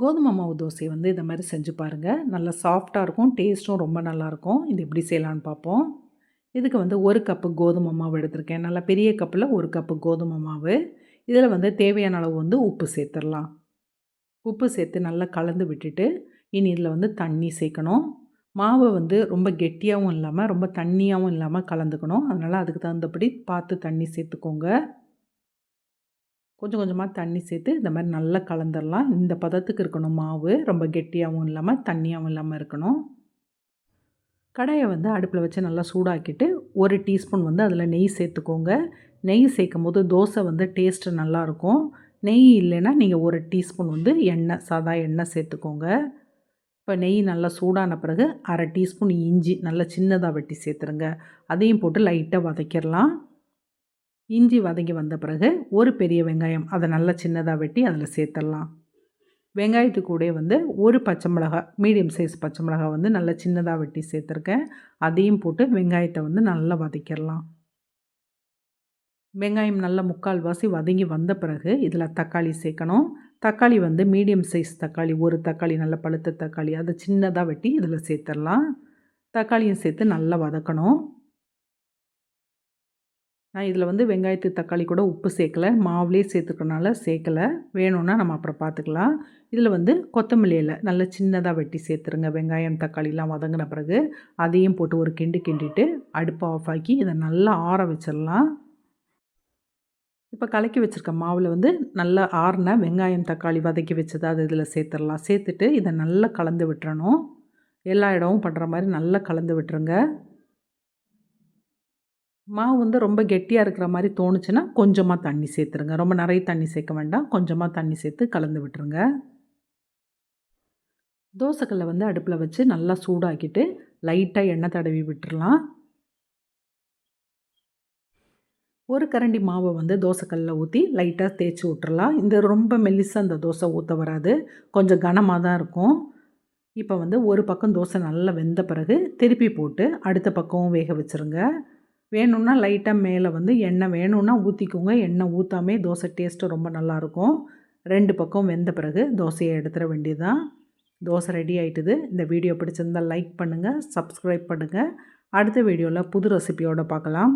கோதுமை மாவு தோசை வந்து இந்த மாதிரி செஞ்சு பாருங்கள் நல்லா சாஃப்டாக இருக்கும். டேஸ்ட்டும் ரொம்ப நல்லாயிருக்கும். இது எப்படி செய்யலான்னு பார்ப்போம். இதுக்கு வந்து ஒரு கப்பு கோதுமை மாவு எடுத்திருக்கேன். நல்லா பெரிய கப்பில் ஒரு கப்பு கோதுமை மாவு. இதில் வந்து தேவையான அளவு வந்து உப்பு சேர்த்துடலாம். உப்பு சேர்த்து நல்லா கலந்து விட்டுட்டு இனி இதில் வந்து தண்ணி சேர்க்கணும். மாவை வந்து ரொம்ப கெட்டியாகவும் இல்லாமல் ரொம்ப தண்ணியாகவும் இல்லாமல் கலந்துக்கணும். அதனால் அதுக்கு தகுந்தபடி பார்த்து தண்ணி சேர்த்துக்கோங்க. கொஞ்சம் கொஞ்சமாக தண்ணி சேர்த்து இந்த மாதிரி நல்லா கலந்துடலாம் இந்த பதத்துக்கு இருக்கணும் மாவு. ரொம்ப கெட்டியாகவும் இல்லாமல் தண்ணியாகவும் இல்லாமல் இருக்கணும். கடையை வந்து அடுப்பில் வச்சு நல்லா சூடாக்கிட்டு ஒரு டீஸ்பூன் வந்து அதில் நெய் சேர்த்துக்கோங்க. நெய் சேர்க்கும் போது தோசை வந்து டேஸ்ட்டு நல்லாயிருக்கும் நெய் இல்லைன்னா நீங்கள் ஒரு டீஸ்பூன் வந்து எண்ணெய் சாதா எண்ணெய் சேர்த்துக்கோங்க. இப்போ நெய் நல்லா சூடான பிறகு அரை டீஸ்பூன் இஞ்சி நல்லா சின்னதாக வெட்டி சேர்த்துருங்க. அதையும் போட்டு லைட்டாக வதக்கிடலாம் இஞ்சி வதங்கி வந்த பிறகு ஒரு பெரிய வெங்காயம் அதை நல்லா சின்னதாக வெட்டி அதில் சேர்த்துடலாம். வெங்காயத்து கூட வந்து ஒரு பச்சை மிளகா மீடியம் சைஸ் பச்சை மிளகா வந்து நல்லா சின்னதாக வெட்டி சேர்த்துருக்கேன். அதையும் போட்டு வெங்காயத்தை வந்து நல்லா வதக்கிடலாம். வெங்காயம் நல்லா முக்கால் வாசி வதங்கி வந்த பிறகு இதில் தக்காளி சேர்க்கணும். தக்காளி வந்து மீடியம் சைஸ் தக்காளி ஒரு தக்காளி நல்ல பழுத்த தக்காளி அதை சின்னதாக வெட்டி இதில் சேர்த்துடலாம். தக்காளியும் சேர்த்து நல்லா வதக்கணும். நான் இதில் வந்து வெங்காயத்து தக்காளி கூட உப்பு சேர்க்கலை மாவுலேயே சேர்த்துக்கனால சேர்க்கலை. வேணும்னா நம்ம அப்புறம் பார்த்துக்கலாம். இதில் வந்து கொத்தமல்லி நல்லா சின்னதாக வெட்டி சேர்த்துருங்க. வெங்காயம் தக்காளிலாம் வதங்கின பிறகு அதையும் போட்டு ஒரு கிண்டு கிண்டிட்டு அடுப்பை ஆஃப் ஆக்கி இதை நல்லா ஆற வச்சிடலாம். இப்போ கலக்கி வச்சுருக்க மாவில் வந்து நல்லா ஆறின வெங்காயம் தக்காளி வதக்கி வச்சதை அது இதில் சேர்த்துடலாம். சேர்த்துட்டு இதை நல்லா கலந்து விட்டுறணும். எல்லா இடமும் பண்ணுற மாதிரி நல்லா கலந்து விட்டுருங்க. மாவு வந்து ரொம்ப கெட்டியாக இருக்கிற மாதிரி தோணுச்சுன்னா கொஞ்சமாக தண்ணி சேர்த்துருங்க. ரொம்ப நிறைய தண்ணி சேர்க்க வேண்டாம். கொஞ்சமாக தண்ணி சேர்த்து கலந்து விட்டுருங்க. தோசைக்கல்லை வந்து அடுப்பில் வச்சு நல்லா சூடாக்கிட்டு லைட்டாக எண்ணெய் தடவி விட்டுறலாம். ஒரு கரண்டி மாவை வந்து தோசைக்கல்லில் ஊற்றி லைட்டாக தேய்ச்சி விட்டுறலாம் இந்த ரொம்ப மெல்லிசாக அந்த தோசை ஊற்ற வராது. கொஞ்சம் கனமாக தான் இருக்கும். இப்போ வந்து ஒரு பக்கம் தோசை நல்லா வெந்த பிறகு திருப்பி போட்டு அடுத்த பக்கமும் வேக வச்சுருங்க. வேணும்னா லைட்டாக மேலே வந்து எண்ணெய் வேணும்னா ஊற்றிக்கோங்க எண்ணெய் ஊற்றாமே தோசை டேஸ்ட்டு ரொம்ப நல்லாயிருக்கும் ரெண்டு பக்கம் வெந்த பிறகு தோசையை எடுத்துட வேண்டியதுதான். தோசை ரெடி ஆகிட்டுது இந்த வீடியோ பிடிச்சிருந்தால் லைக் பண்ணுங்கள் சப்ஸ்கிரைப் பண்ணுங்கள் அடுத்த வீடியோவில் புது ரெசிபியோடு பார்க்கலாம்.